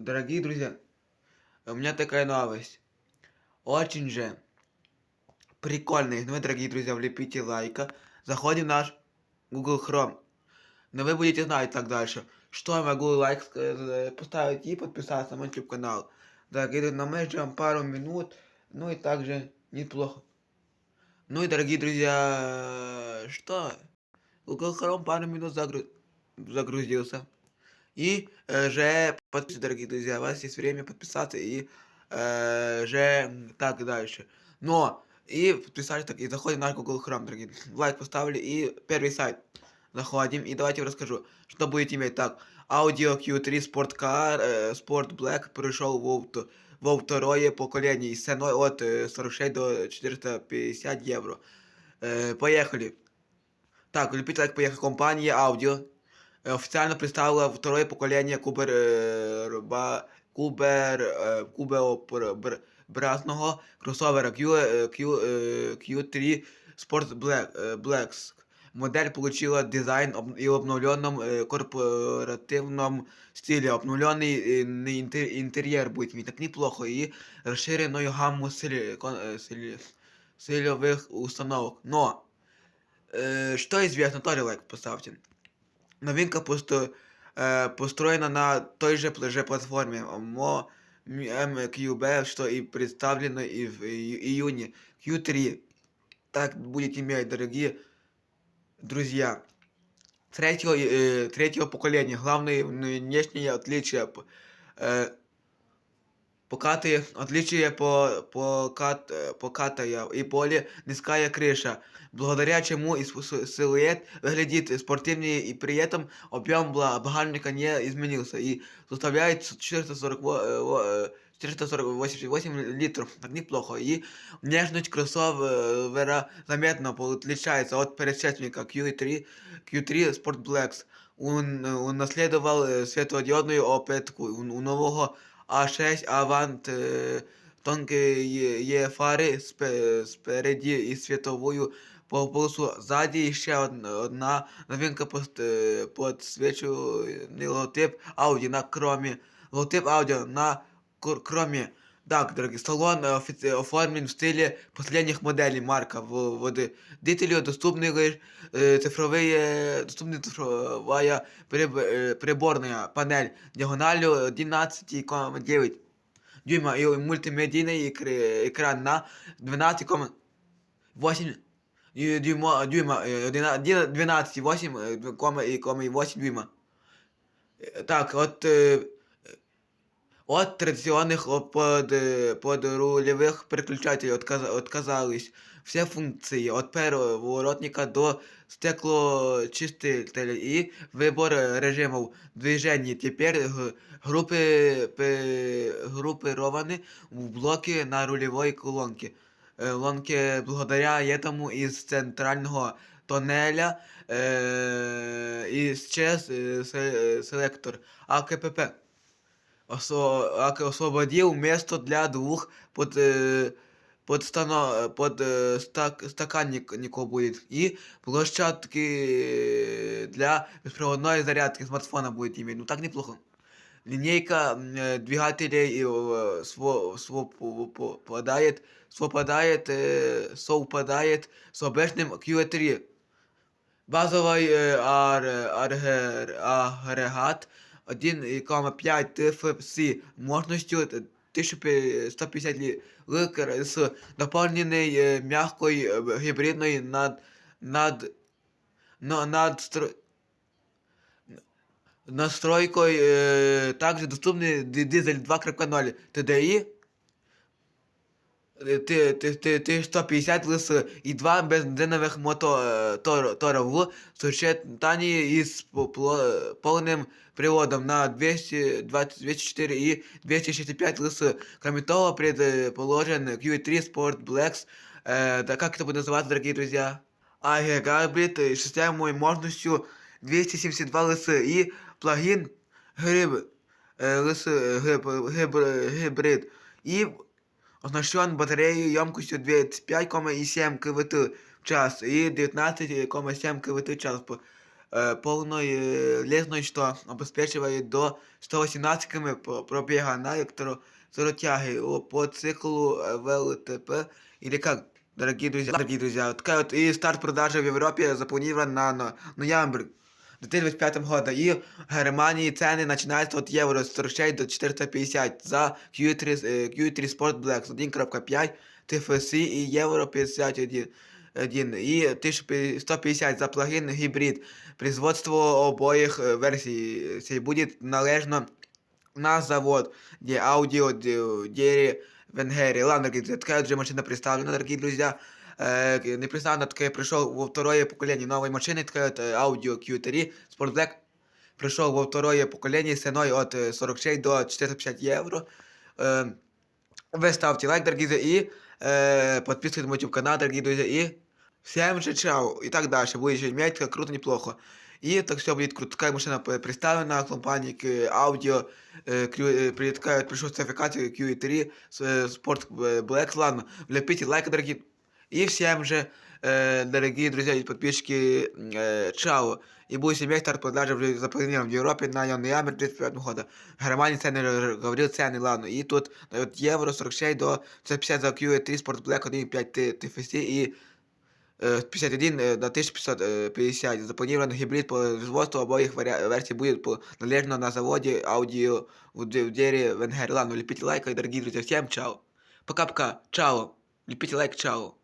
Дорогие друзья, у меня такая новость. Очень же прикольная. Ну, вы, дорогие друзья, влепите лайка. Заходим в наш Google Chrome. Но вы будете знать так дальше, что я могу лайк э, поставить и подписаться на мой YouTube канал. Дорогие друзья, мы ждем пару минут. Ну и также неплохо. Ну и, дорогие друзья, что? Google Chrome пару минут загру- загрузился. И э, же подписывайтесь, дорогие друзья, у вас есть время подписаться и э, же м, так дальше. Но и подписались так, и заходим в наш Google Chrome, дорогие. Лайк поставили и первый сайт. Заходим и давайте я расскажу, что будете иметь. Так, Audio Q3 Sport Car, э, Sport Black пришел во, вто- во второе поколение с ценой от э, 46 до 450 евро. Э, поехали. Так, любите лайк, поехали. Компания Audio э, официально представила второе поколение кубер, э, рба- кубер, э, кубеобразного кроссовера Q, э, Q, э, Q3 Sport Black, э, Blacks. Модель получила дизайн об- и обновленном э, корпоративном стиле. Обновленный э, не интер- интерьер будет иметь так неплохо и расширенную гамму сили- кон- э, сили- силовых установок. Но, э, что известно, тоже лайк поставьте. Новинка просто э, построена на той же, пл- же платформе Mo MQB, что и представлено и в ию- июне Q3. Так будет иметь, дорогие друзья. Третьего, э, третьего поколения. Главное внешнее отличие. п- Э, покатые, отличие по, покат, э, покатая и более низкая крыша, благодаря чему и су- су- силуэт выглядит спортивнее и при этом объем бла- багажника не изменился и составляет 440, во- э, во- э, 448 литров, так неплохо. И внешность кроссовера заметно отличается от предшественника Q3, Q3 Sport Blacks. Он э, унаследовал э, светодиодную опитку у, у нового а6 Avant тонкий є фари спереді і світовою световую Ззаді ще одна, новинка підсвічує подсвечиваний логотип Audi на кромі. логотип Audi на кр- кроме так, дорогие, салон э, офи- оформлен в стиле последних моделей марка. В водителю доступны лишь э, цифровые, доступна цифровая приб- э, приборная панель диагональю 11,9 дюйма и мультимедийный экр- экран на 12,8 дю- дюйма, дюйма э, 12,8 э, кома и кома и 8 дюйма. Э, Так, от э, от традиционных о- под, э, подрулевых переключателей отказ- отказались все функции от поворотника до стеклоочистителя и выбор режимов движения теперь г- группы, пе- группированы в блоки на рулевой колонке. Э, Лонке благодаря этому из центрального тоннеля э, исчез э, се- селектор АКПП осо- ак- освободил место для двух под, э, подстано, под э, стак, стаканников будет. И площадки э, для беспроводной зарядки смартфона будет иметь. Ну так неплохо. Линейка м, э, двигателей и, э, сво- совпадает, совпадает, э, совпадает с обычным Q3. Базовый э, ар- аргер- агрегат 1,5 TFC мощностью т- 1150 литр с дополненной э, мягкой э, гибридной над, над, на- надстро- настройкой. э, также доступный ди- дизель 2.0 TDI Е, ти, ти, ти, ти 150 лис і два бензинових мотора в сочетанні із по- пло- повним приводом на 220, 204 и 265 лис. Кроме того, предположен Q3 Sport Blacks, э, да как это будет называться, дорогие друзья? Агрегабрид с системой мощностью 272 лис и плагин гриб, э, лис, гиб, гиб- гибрид. И оснащен батареєю ємкостю 25,7 кВт в час і 19,7 кВт в час. По- э, полной э, лесной, что обеспечивает до 118 км по- пробега на электротяге о, по циклу э, ВЛТП или как, дорогие друзья, дорогие друзья, вот такая вот и старт продажи в Европе запланирован на, на ноябрь 2025 года. И в Германии цены начинаются от евро 46 до 450 за Q3, э, Q3 Sport Black с 1.5 TFSI и евро 51 один, и 1150 за плагин гибрид. Производство обоих э, версий э, сей будет належно на завод, где аудио д- Дери Венгерии. Ладно, дорогие друзья, такая уже машина представлена, дорогие друзья. Э, не представлена, такая пришел во второе поколение новой машины, такая вот, э, аудио Q3 Sport Black пришел во второе поколение с ценой от э, 46 до 450 евро. Э, вы ставьте лайк, дорогие друзья, и э, подписывайтесь на мой YouTube канал, дорогие друзья, и всем же чао, и так дальше. Будете иметь как круто, неплохо. И так все будет круто. Такая машина п- представлена, компания к аудио, э, крю- э, при- такая вот пришел сертификация QE3, с- э, Sport э, Black, ладно, влепите лайк, дорогие. И всем же, э, дорогие друзья и подписчики, э, чао. И будет иметь старт продажи в- запланирован в Европе на ноябрь 2025 года. В Германии цены, э, говорил цены, ладно. И тут от евро 46 до 150 за QE3 Sport Black 1.5 TFSI и э, 51 э, до 1550. Запланирован гибрид по производству обоих вари- версий будет по- належно на заводе аудио в Д- в Дере Венгер. Ладно, лепите лайк, и, дорогие друзья, всем чао. Пока-пока, чао. Лепите лайк, чао.